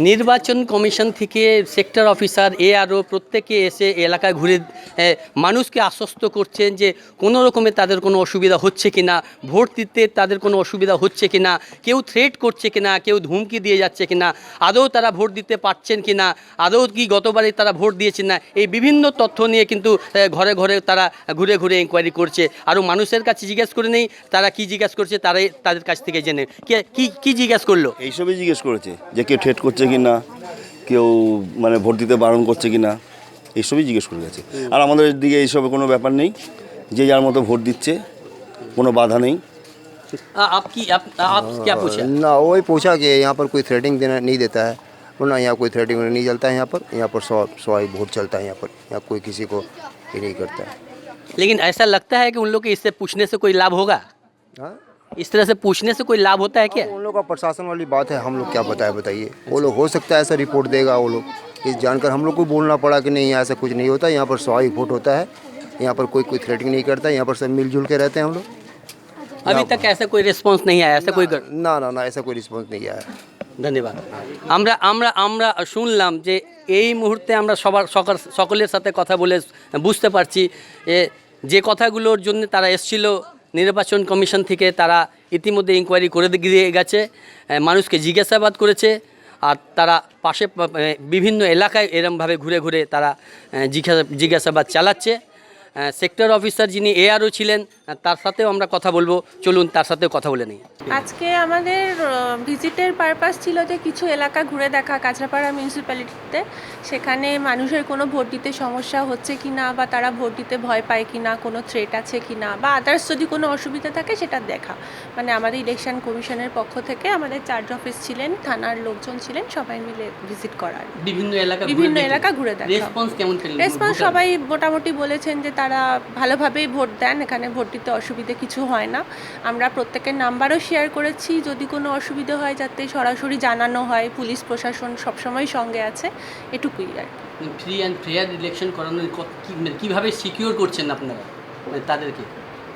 নির্বাচন কমিশন থেকে sector officer ARO প্রত্যেকে এসে এলাকায় ঘুরে মানুষকে আশ্বস্ত করছেন যে কোনো রকমে তাদের কোনো অসুবিধা হচ্ছে কি না ভোট দিতে তাদের কোনো অসুবিধা হচ্ছে কি না কেউ থ্রেট করছে কি না কেউ ধুমকি দিয়ে যাচ্ছে কি না আদৌ তারা ভোট দিতে পারছেন কি না আদৌ কি গতবারে তারা ভোট দিয়েছেন না, এই বিভিন্ন তথ্য নিয়ে কিন্তু ঘরে ঘরে তারা ঘুরে ঘুরে ইনকোয়ারি করছে। আরও মানুষের কাছে জিজ্ঞেস করে নেই, তারা কি জিজ্ঞেস করছে তারাই তাদের কাছ থেকে জেনে। কে- কি জিজ্ঞেস করল? এইসবই জিজ্ঞেস করেছে যে কেউ ঠেট করছে কি না কেউ মানে ভোট দিতে বারণ করছে কি না এইসবই জিজ্ঞেস করে গেছে আর আমাদের দিকে এইসবে কোনো ব্যাপার নেই যে যার মতো ভোট দিচ্ছে কোনো বাধা নেই आ- आप की आप, आप क्या पूछा ना वही पूछा कि यहाँ पर कोई थ्रेडिंग देना नहीं देता है बोला यहाँ कोई थ्रेडिंग नहीं चलता है यहाँ पर यहाँ पर सौ सौ ही वोट चलता है यहाँ पर यहाँ कोई किसी को ये नहीं करता है लेकिन ऐसा लगता है कि उन लोग के इससे पूछने से कोई लाभ होगा हाँ इस तरह से पूछने से कोई लाभ होता है क्या उन लोग का प्रशासन वाली बात है हम लोग क्या बताए बताइए वो लोग हो सकता है ऐसा रिपोर्ट देगा वो लोग इस जानकर हम लोग को बोलना पड़ा कि नहीं यहाँ ऐसा कुछ नहीं होता यहाँ पर सौ ही वोट होता है यहाँ पर कोई कोई थ्रेडिंग नहीं करता यहाँ पर सब मिलजुल के रहते हैं हम लोग अभी तक ऐसा कोई रिस्पॉन्स नहीं आया ऐसा कोई गर... ना ना ना ऐसा कोई रिस्पॉन्स नहीं आया है ধন্যবাদ আমরা আমরা আমরা শুনলাম যে এই মুহূর্তে আমরা সবার সকল সকলের সাথে কথা বলে বুঝতে পারছি এ, যে কথাগুলোর জন্য তারা এসছিল নির্বাচন কমিশন থেকে তারা ইতিমধ্যে ইনকোয়ারি করে দিয়ে গেছে মানুষকে জিজ্ঞাসাবাদ করেছে, আর তারা পাশে বিভিন্ন এলাকায় এরমভাবে ঘুরে ঘুরে তারা জিজ্ঞাসা, জিজ্ঞাসাবাদ চালাচ্ছে। সেক্টর অফিসার যিনি এআরও ছিলেন তার সাথেও আমরা কথা বলব। চলুন তার সাথেও কথা বলে নিই। আজকে আমাদের ভিজিটের পারপাস ছিল যে কিছু এলাকা ঘুরে দেখা কাঁচরাপাড়া মিউনিসিপ্যালিটিতে সেখানে মানুষের কোনো ভোট দিতে সমস্যা হচ্ছে কি না বা তারা ভোট দিতে ভয় পায় কি না কোনো থ্রেট আছে কি না বা আদার্স যদি কোনো অসুবিধা থাকে সেটা দেখা। মানে আমাদের ইলেকশন কমিশনের পক্ষ থেকে আমাদের চার্জ অফিস ছিলেন থানার লোকজন ছিলেন সবাই মিলে ভিজিট করার। বিভিন্ন এলাকা বিভিন্ন এলাকা ঘুরে দেখা। রেসপন্স কেমন রেসপন্স সবাই মোটামুটি বলেছেন যে তারা ভালোভাবেই ভোট দেন, এখানে ভোট দিতে অসুবিধে কিছু হয় না। আমরা প্রত্যেকের নাম্বারও শেয়ার করেছি, যদি কোনো অসুবিধে হয় যাতে সরাসরি জানানো হয়, পুলিশ, প্রশাসন সবসময় সঙ্গে আছে, এটুকুই আর ফ্রি অ্যান্ড ফেয়ার ইলেকশন করানোর কীভাবে মানে সিকিউর করছেন আপনারা? মানে তাদেরকে?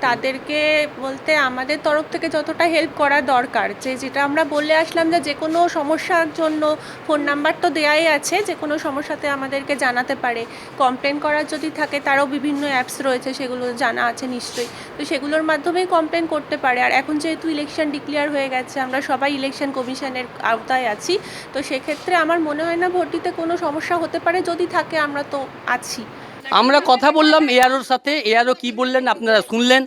তাদেরকে বলতে আমাদের তরফ থেকে যতটা হেল্প করা দরকার। যে যেটা আমরা বলে আসলাম যে যে কোনো সমস্যার জন্য ফোন নাম্বার তো দেয়াই আছে, যে কোনো সমস্যাতে আমাদেরকে জানাতে পারে। কমপ্লেন করার যদি থাকে তারও বিভিন্ন অ্যাপস রয়েছে, সেগুলো জানা আছে নিশ্চয়ই। তো সেগুলোর মাধ্যমেই কমপ্লেন করতে পারে। আর এখন যেহেতু ইলেকশন ডিক্লেয়ার হয়ে গেছে, আমরা সবাই ইলেকশন কমিশনের আওতায় আছি, তো সেক্ষেত্রে আমার মনে হয় না ভোট দিতে কোনো সমস্যা হতে পারে। যদি থাকে আমরা তো আছি। আমরা কথা বললাম এআরওর সাথে এআরও কি বললেন আপনারা শুনলেন।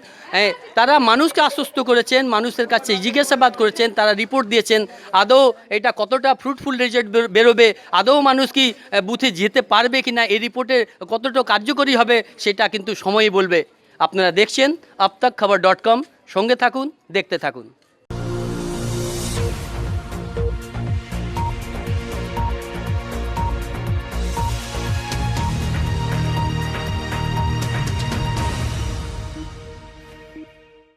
তারা মানুষকে আশ্বস্ত করেছেন, মানুষের কাছে জিজ্ঞাসাবাদ করেছেন, তারা রিপোর্ট দিয়েছেন। আদৌ এটা কতটা ফ্রুটফুল রেজাল্ট বেরোবে, আদৌ মানুষ কি বুথে যেতে পারবে কি না এই রিপোর্টের কতটা কার্যকরী হবে সেটা কিন্তু সময়ই বলবে। আপনারা দেখছেন আপতাক খাবার ডট কম। সঙ্গে থাকুন, দেখতে থাকুন।